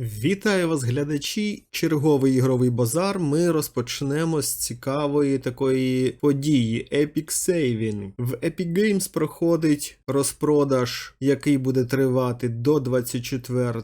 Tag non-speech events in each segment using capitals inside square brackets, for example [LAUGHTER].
Вітаю вас, глядачі! Черговий ігровий базар. Ми розпочнемо з цікавої такої події Epic Saving. В Epic Games проходить розпродаж, який буде тривати до 24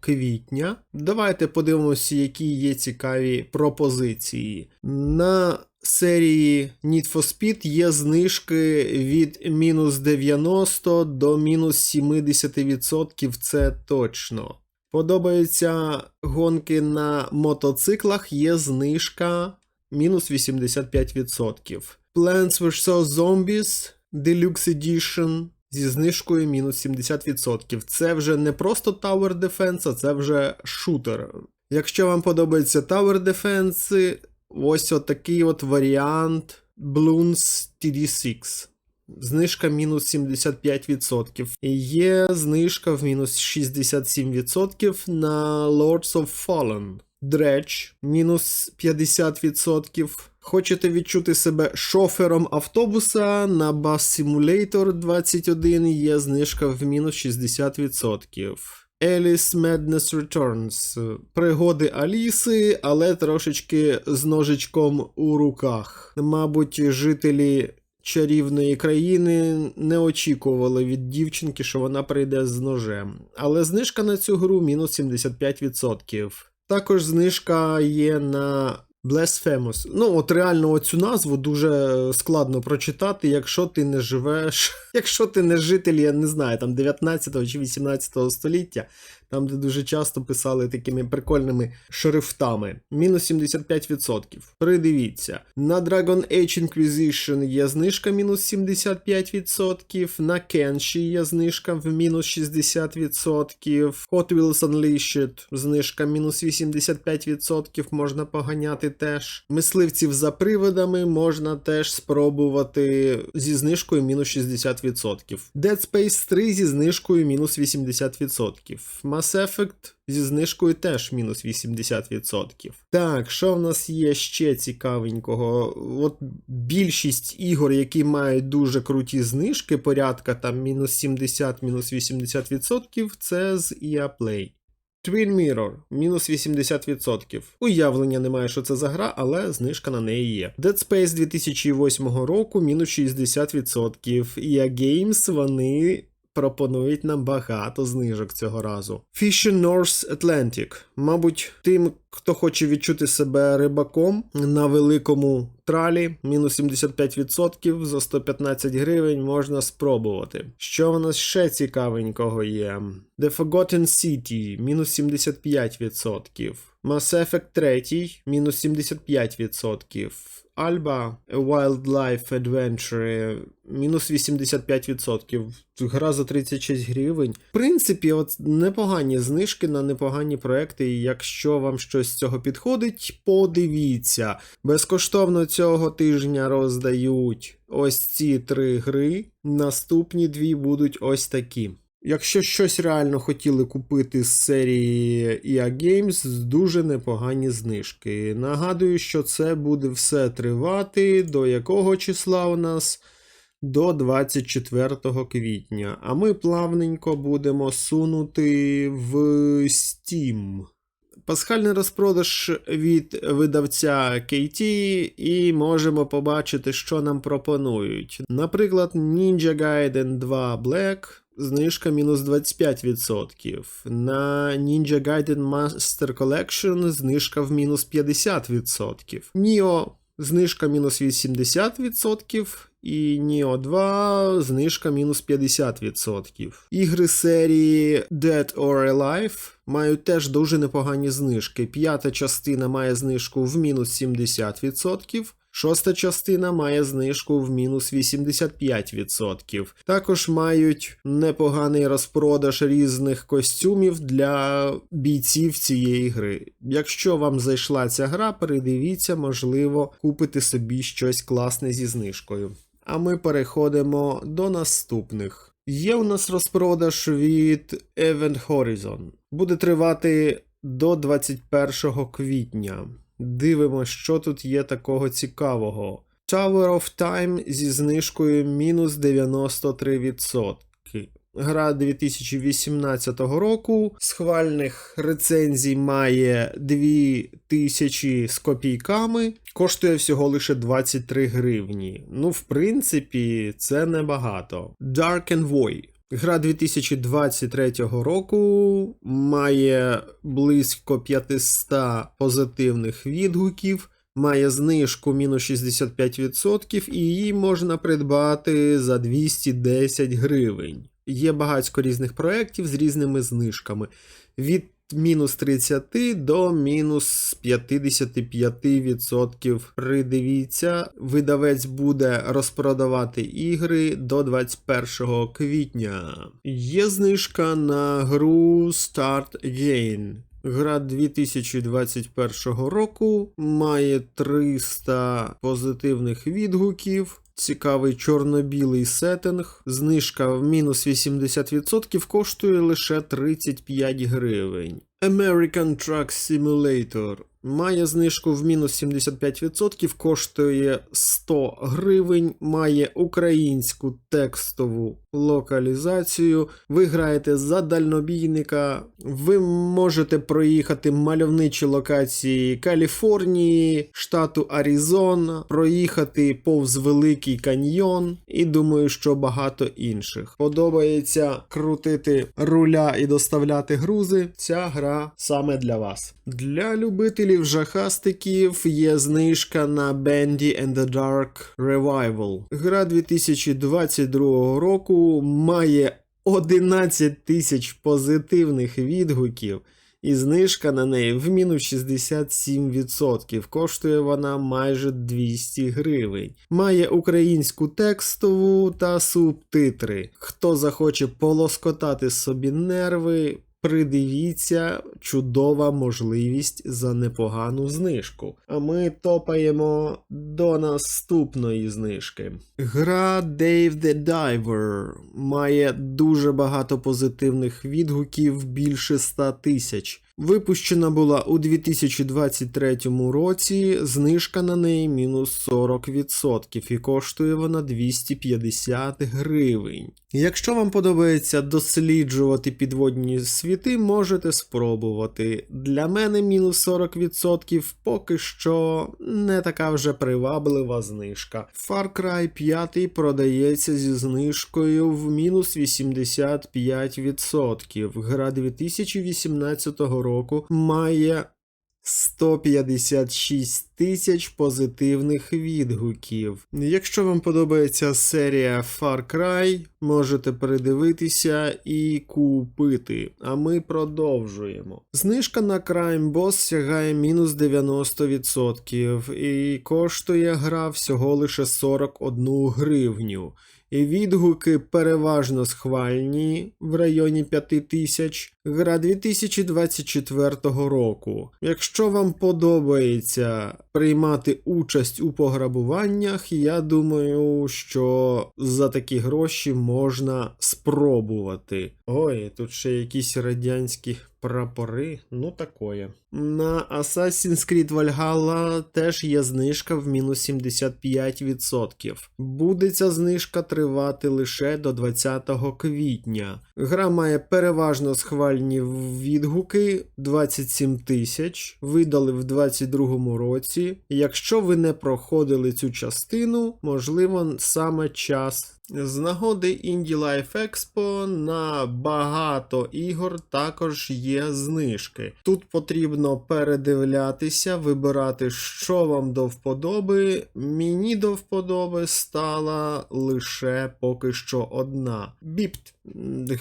квітня. Давайте подивимося, які є цікаві пропозиції. На серії Need for Speed є знижки від мінус 90 до мінус 70%, це точно. Подобаються гонки на мотоциклах, є знижка мінус 85%. Plants vs. Zombies Deluxe Edition зі знижкою мінус 70%. Це вже не просто Tower Defense, а це вже шутер. Якщо вам подобається Tower Defense, ось отакий от варіант Bloons TD6. Знижка мінус 75%. Є знижка в мінус 67% на Lords of Fallen. Dredge мінус 50%. Хочете відчути себе шофером автобуса на Bus Simulator 21 є знижка в мінус 60%. Alice Madness Returns. Пригоди Аліси, але трошечки з ножичком у руках. Мабуть, жителі чарівної країни не очікували від дівчинки, що вона прийде з ножем. Але знижка на цю гру мінус 75%. Також знижка є на Blasphemous. Ну, от реально оцю назву дуже складно прочитати, якщо ти не живеш, [LAUGHS] якщо ти не житель, я не знаю, там 19 чи 18 століття, там, де дуже часто писали такими прикольними шрифтами. Мінус 75%. Придивіться. На Dragon Age Inquisition є знижка мінус 75%. На Kenshi є знижка в мінус 60%. Hot Wheels Unleashed знижка мінус 85%. Можна поганяти теж. Мисливців за привидами можна теж спробувати зі знижкою мінус 60%. Dead Space 3 зі знижкою мінус 80%. Mass Effect зі знижкою теж мінус 80%. Так, що в нас є ще цікавенького? От більшість ігор, які мають дуже круті знижки, порядка там мінус 70, мінус 80%, це з EA Play. Twin Mirror мінус 80%. Уявлення немає, що це за гра, але знижка на неї є. Dead Space 2008 року мінус 60%. EA Games вони пропонують нам багато знижок цього разу. Fishing North Atlantic. Мабуть, тим, хто хоче відчути себе рибаком на великому тралі, мінус 75% за 115 гривень можна спробувати. Що в нас ще цікавенького є? The Forgotten City, мінус 75%. Mass Effect 3, мінус 75%. Alba Wildlife Adventure мінус 85%. Гра за 36 гривень. В принципі, от непогані знижки на непогані проекти. І якщо вам щось з цього підходить, подивіться. Безкоштовно цього тижня роздають ось ці три гри. Наступні дві будуть ось такі. Якщо щось реально хотіли купити з серії EA Games, дуже непогані знижки. Нагадую, що це буде все тривати. До якого числа у нас? До 24 квітня. А ми плавненько будемо сунути в Steam. Пасхальний розпродаж від видавця KT, і можемо побачити, що нам пропонують. Наприклад, Ninja Gaiden 2 Black. Знижка мінус 25%. На Ninja Gaiden Master Collection знижка в мінус 50%. Nio знижка мінус 80%. І Neo 2 знижка мінус 50%. Ігри серії Dead or Alive мають теж дуже непогані знижки. П'ята частина має знижку в мінус 70%. Шоста частина має знижку в мінус 85%. Також мають непоганий розпродаж різних костюмів для бійців цієї гри. Якщо вам зайшла ця гра, передивіться, можливо, купити собі щось класне зі знижкою. А ми переходимо до наступних. Є у нас розпродаж від Event Horizon. Буде тривати до 21 квітня. Дивимося, що тут є такого цікавого. Tower of Time зі знижкою мінус 93%. Гра 2018 року. Схвальних рецензій має 2000 з копійками. Коштує всього лише 23 гривні. Ну, в принципі, це небагато. Dark Envoy. Гра 2023 року має близько 500 позитивних відгуків, має знижку мінус 65% і її можна придбати за 210 гривень. Є багатько різних проєктів з різними знижками. Від мінус 30 до мінус 55%. Придивіться, видавець буде розпродавати ігри до 21 квітня. Є знижка на гру Start Again. Гра 2021 року має 300 позитивних відгуків. Цікавий чорно-білий сеттинг. Знижка в мінус 80% коштує лише 35 гривень. American Truck Simulator має знижку в мінус 75%, коштує 100 гривень, має українську текстову локалізацію. Ви граєте за дальнобійника, ви можете проїхати мальовничі локації Каліфорнії, штату Аризона, проїхати повз Великий каньйон і думаю, що багато інших. Подобається крутити руля і доставляти грузи. Ця гра саме для вас. Для любителів жахастиків є знижка на Bandy and the Dark Revival. Гра 2022 року має 11 тисяч позитивних відгуків. І знижка на неї в мінус 67%. Коштує вона майже 200 гривень. Має українську текстову та субтитри. Хто захоче полоскотати собі нерви, придивіться, чудова можливість за непогану знижку. А ми топаємо до наступної знижки. Гра Dave the Diver має дуже багато позитивних відгуків, більше 100 тисяч. Випущена була у 2023 році, знижка на неї мінус 40% і коштує вона 250 гривень. Якщо вам подобається досліджувати підводні світи, можете спробувати. Для мене мінус 40% поки що не така вже приваблива знижка. Far Cry 5 продається зі знижкою в мінус 85%. Гра 2018 року має 156 тисяч позитивних відгуків. Якщо вам подобається серія Far Cry, можете передивитися і купити. А ми продовжуємо. Знижка на Crime Boss сягає мінус 90% і коштує гра всього лише 41 гривню. І відгуки переважно схвальні в районі 5000. Гра 2024 року. Якщо вам подобається приймати участь у пограбуваннях, я думаю, що за такі гроші можна спробувати. Ой, тут ще якісь радянські прапори, ну такое. На Assassin's Creed Valhalla теж є знижка в мінус 75%. Буде ця знижка тривати лише до 20 квітня. Гра має переважно схвальні відгуки 27 тисяч, видали в 22 році. Якщо ви не проходили цю частину, можливо, саме час. З нагоди Indie Life Expo на багато ігор також є знижки. Тут потрібно передивлятися, вибирати, що вам до вподоби. Мені до вподоби стала лише поки що одна. Біпт.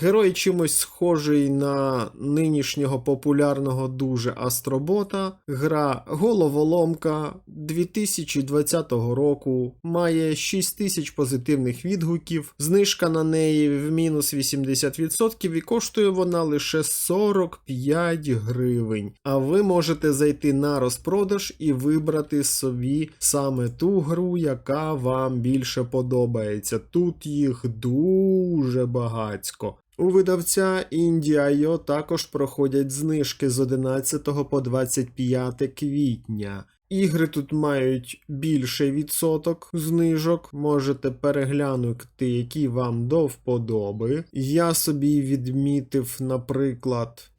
Герой чимось схожий на нинішнього популярного дуже Астробота. Гра головоломка 2020 року має 6000 позитивних відгуків. Знижка на неї в мінус 80% і коштує вона лише 45 гривень. А ви можете зайти на розпродаж і вибрати собі саме ту гру, яка вам більше подобається. Тут їх дуже багатько. У видавця Indie.io також проходять знижки з 11 по 25 квітня. Ігри тут мають більший відсоток знижок. Можете переглянути, які вам до вподоби. Я собі відмітив, наприклад,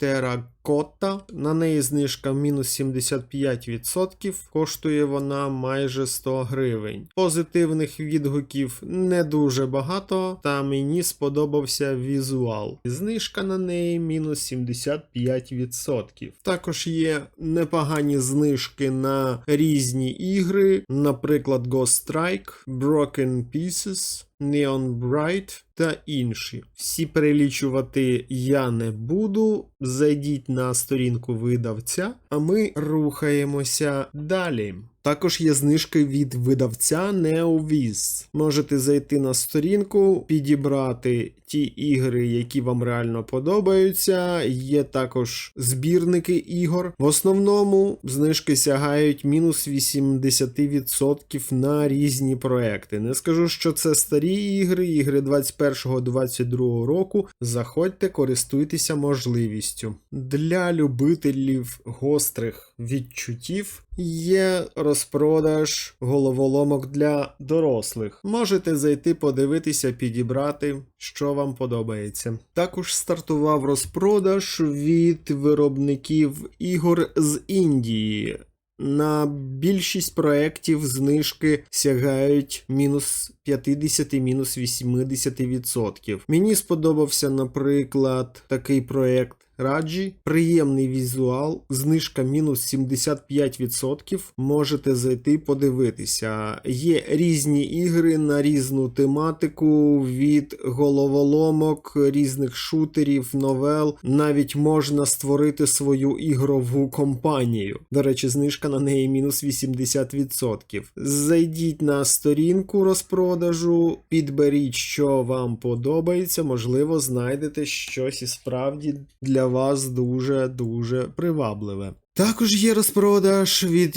Terracotta. На неї знижка мінус 75%. Коштує вона майже 100 гривень. Позитивних відгуків не дуже багато, та мені сподобався візуал. Знижка на неї мінус 75%. Також є непогані знижки на різні ігри, наприклад, Ghost Strike, Broken Pieces. Neon Bright та інші. Всі перелічувати я не буду. Зайдіть на сторінку видавця, а ми рухаємося далі. Також є знижки від видавця NeoViz. Можете зайти на сторінку, підібрати ті ігри, які вам реально подобаються. Є також збірники ігор. В основному знижки сягають мінус 80% на різні проекти. Не скажу, що це старі ігри, ігри 21-22 року. Заходьте, користуйтеся можливістю. Для любителів гострих відчуттів. Є розпродаж головоломок для дорослих. Можете зайти подивитися, підібрати, що вам подобається. Також стартував розпродаж від виробників ігор з Індії. На більшість проєктів знижки сягають мінус 50, мінус 80%. Мені сподобався, наприклад, такий проєкт. Раджі, приємний візуал, знижка мінус 75%. Можете зайти подивитися. Є різні ігри на різну тематику від головоломок, різних шутерів, новел. Навіть можна створити свою ігрову компанію. До речі, знижка на неї мінус 80%. Зайдіть на сторінку розпродажу, підберіть, що вам подобається, можливо, знайдете щось і справді для вас дуже-дуже привабливе. Також є розпродаж від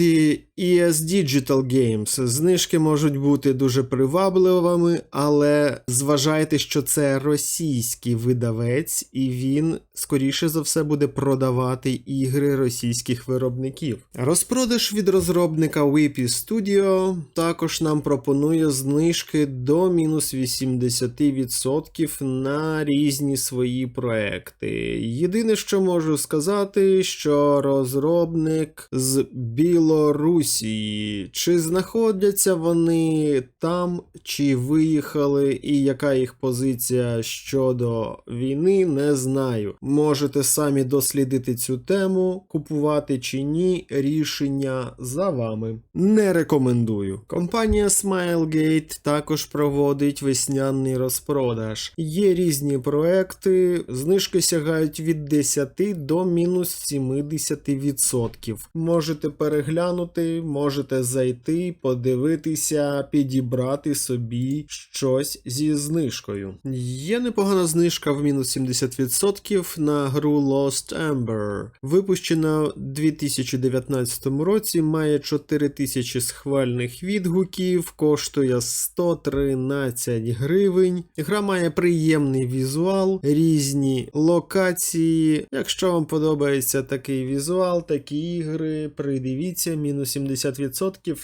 ES Digital Games. Знижки можуть бути дуже привабливими, але зважайте, що це російський видавець, і він, скоріше за все, буде продавати ігри російських виробників. Розпродаж від розробника Whippy Studio також нам пропонує знижки до мінус 80% на різні свої проекти. Єдине, що можу сказати, що розробник з Білорусі. Чи знаходяться вони там, чи виїхали, і яка їх позиція щодо війни, не знаю. Можете самі дослідити цю тему, купувати чи ні, рішення за вами. Не рекомендую. Компанія Smilegate також проводить весняний розпродаж. Є різні проекти, знижки сягають від 10 до мінус 70%. Можете переглянути, можете зайти, подивитися, підібрати собі щось зі знижкою. Є непогана знижка в мінус 70% на гру Lost Ember. Випущена в 2019 році, має 4000 схвальних відгуків, коштує 113 гривень. Гра має приємний візуал, різні локації. Якщо вам подобається такий візуал, такі ігри, придивіться, мінус 70%,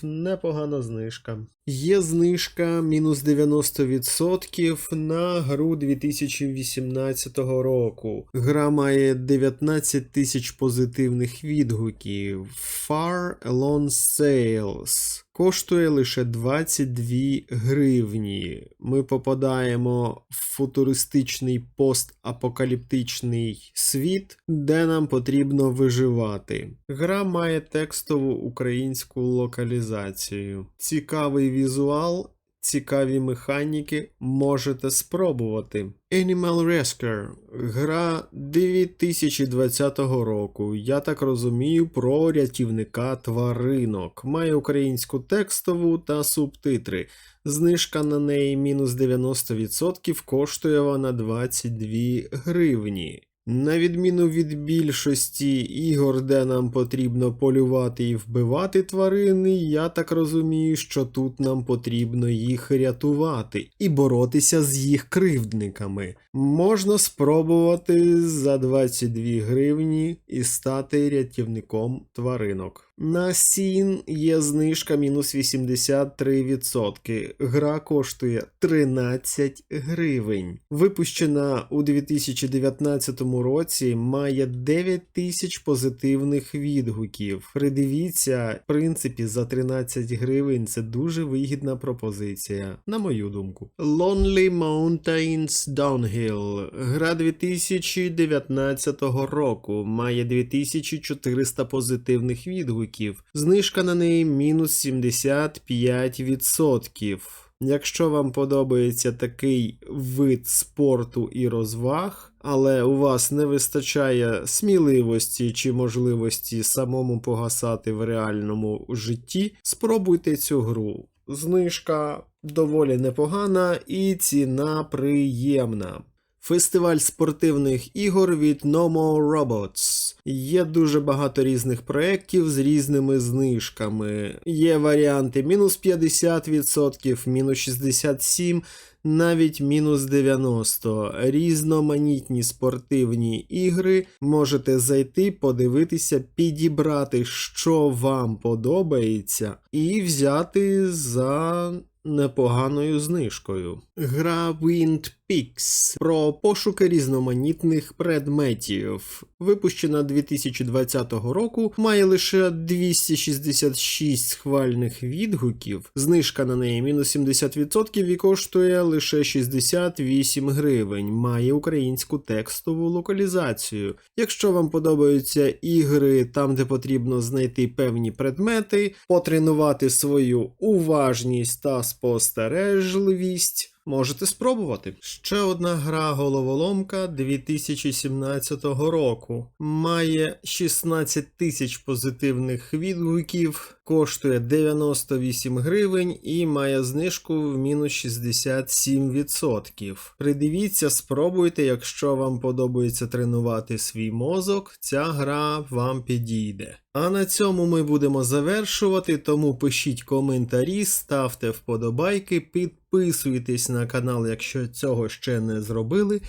непогана знижка. Є знижка мінус 90% на гру 2018 року. Гра має 19 тисяч позитивних відгуків. Far Alone Sales. Коштує лише 22 гривні. Ми попадаємо в футуристичний постапокаліптичний світ, де нам потрібно виживати. Гра має текстову українську локалізацію. Цікавий візуал. Цікаві механіки можете спробувати. Animal Rescue. Гра 2020 року. Я так розумію, про рятівника тваринок. Має українську текстову та субтитри. Знижка на неї мінус 90%, коштує вона 22 гривні. На відміну від більшості ігор, де нам потрібно полювати і вбивати тварини, я так розумію, що тут нам потрібно їх рятувати і боротися з їх кривдниками. Можна спробувати за 22 гривні і стати рятівником тваринок. На Сін є знижка мінус 83%. Гра коштує 13 гривень. Випущена у 2019 році, має 9 тисяч позитивних відгуків. Придивіться, в принципі, за 13 гривень це дуже вигідна пропозиція, на мою думку. Lonely Mountains Downhill. Гра 2019 року має 2400 позитивних відгуків. Знижка на неї мінус 75%. Якщо вам подобається такий вид спорту і розваг, але у вас не вистачає сміливості чи можливості самому погасати в реальному житті, спробуйте цю гру. Знижка доволі непогана і ціна приємна. Фестиваль спортивних ігор від No Robots. Є дуже багато різних проєктів з різними знижками. Є варіанти мінус 50%, мінус 67%, навіть мінус 90. Різноманітні спортивні ігри. Можете зайти, подивитися, підібрати, що вам подобається, і взяти за непоганою знижкою. Гра Wind Peaks про пошуки різноманітних предметів. Випущена 2020 року, має лише 266 схвальних відгуків. Знижка на неї мінус 70% і коштує лише 68 гривень. Має українську текстову локалізацію. Якщо вам подобаються ігри там, де потрібно знайти певні предмети, потренувати свою уважність та спостережливість. Можете спробувати. Ще одна гра головоломка 2017 року. Має 16 тисяч позитивних відгуків, коштує 98 гривень і має знижку в мінус 67%. Придивіться, спробуйте, якщо вам подобається тренувати свій мозок, ця гра вам підійде. А на цьому ми будемо завершувати, тому пишіть коментарі, ставте вподобайки, підписуйтесь на канал, якщо цього ще не зробили.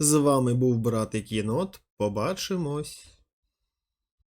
З вами був братик Єнот. Побачимось!